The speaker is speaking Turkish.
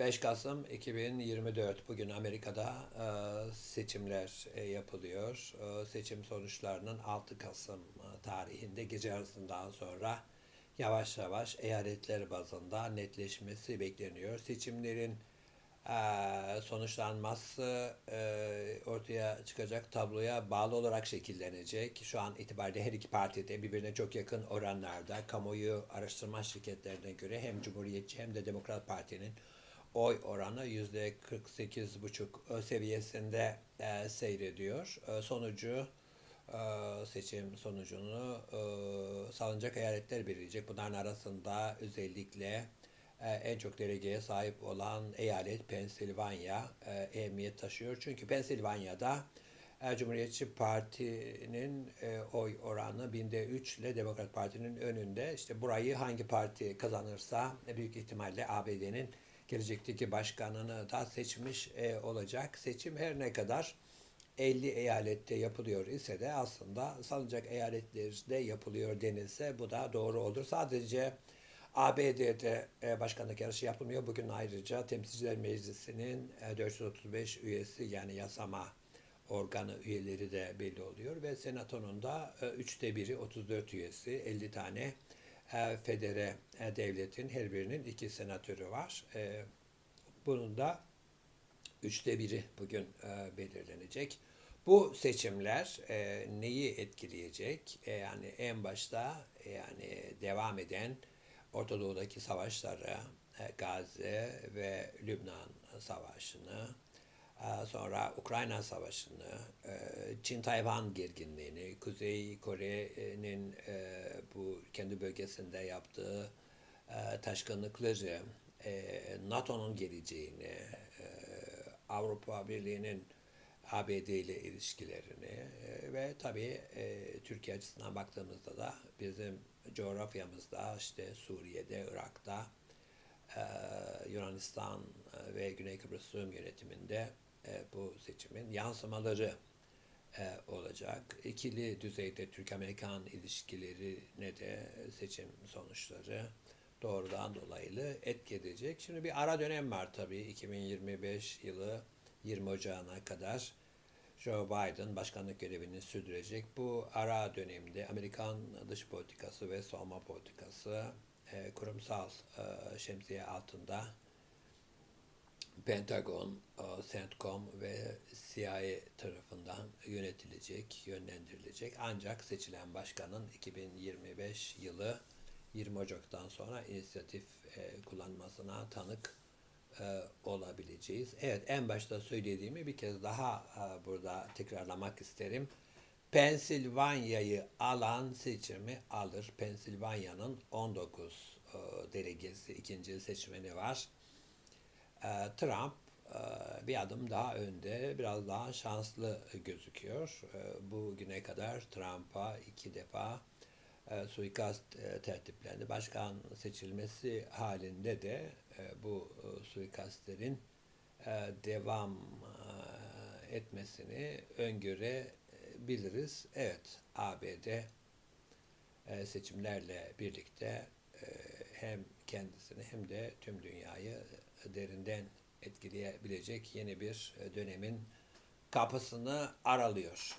5 Kasım 2024 bugün Amerika'da e, seçimler e, yapılıyor. E, Seçim sonuçlarının 6 Kasım e, tarihinde gece yarısından sonra yavaş yavaş eyaletler bazında netleşmesi bekleniyor. Seçimlerin sonuçlanması ortaya çıkacak tabloya bağlı olarak şekillenecek. Şu an itibariyle her iki parti de birbirine çok yakın oranlarda kamuoyu araştırma şirketlerine göre hem Cumhuriyetçi hem de Demokrat Parti'nin oy oranı yüzde 48,5 seviyesinde e, seyrediyor. E, sonucu e, seçim sonucunu e, salınacak eyaletler belirleyecek. Bunların arasında özellikle e, en çok delegeye sahip olan eyalet Pensilvanya e, ehemmiyet taşıyor. Çünkü Pensilvanya'da e, Cumhuriyetçi Parti'nin e, oy oranı binde 3 ile Demokrat Parti'nin önünde. İşte burayı hangi parti kazanırsa e, büyük ihtimalle ABD'nin gelecekteki başkanını da seçmiş e, olacak. Seçim her ne kadar 50 eyalette yapılıyor ise de aslında salınacak eyaletlerde yapılıyor denilse bu da doğru olur. Sadece ABD'de e, başkanlık yarışı yapılmıyor. Bugün ayrıca Temsilciler Meclisi'nin e, 435 üyesi yani yasama organı üyeleri de belli oluyor ve senatonun da e, üçte biri 34 üyesi 50 tane e, federe devletin her birinin iki senatörü var. E, bunun da üçte biri bugün e, belirlenecek. Bu seçimler e, neyi etkileyecek? E, yani en başta yani devam eden Orta Doğu'daki savaşları, Gazze ve Lübnan Savaşı'nı, sonra Ukrayna Savaşı'nı, e, Çin-Tayvan gerginliğini, Kuzey Kore'nin e, bu kendi bölgesinde yaptığı e, taşkınlıkları, NATO'nun geleceğini, Avrupa Birliği'nin ABD ile ilişkilerini ve tabii Türkiye açısından baktığımızda da bizim coğrafyamızda işte Suriye'de, Irak'ta, Yunanistan ve Güney Kıbrıs Rum yönetiminde e, bu seçimin yansımaları e, olacak. İkili düzeyde Türk-Amerikan ilişkilerine de seçim sonuçları doğrudan dolaylı etki edecek. Şimdi bir ara dönem var tabii 2025 yılı 20 Ocağı'na kadar Joe Biden başkanlık görevini sürdürecek. Bu ara dönemde Amerikan dış politikası ve savunma politikası e, kurumsal e, şemsiye altında Pentagon, e, CENTCOM ve CIA tarafından yönetilecek, yönlendirilecek. Ancak seçilen başkanın 2025 yılı 20 Ocak'tan sonra inisiyatif e, kullanmasına tanık e, olabileceğiz. Evet en başta söylediğimi bir kez daha burada tekrarlamak isterim. Pensilvanya'yı alan seçimi alır. Pensilvanya'nın 19 e, delegesi ikinci seçmeni var. E, Trump e, bir adım daha önde, biraz daha şanslı gözüküyor. E, bugüne kadar Trump'a iki defa e, suikast e, tertiplendi. Başkan seçilmesi halinde de bu suikastlerin devam etmesini öngörebiliriz. Evet, ABD seçimlerle birlikte hem kendisini hem de tüm dünyayı derinden etkileyebilecek yeni bir dönemin kapısını aralıyor.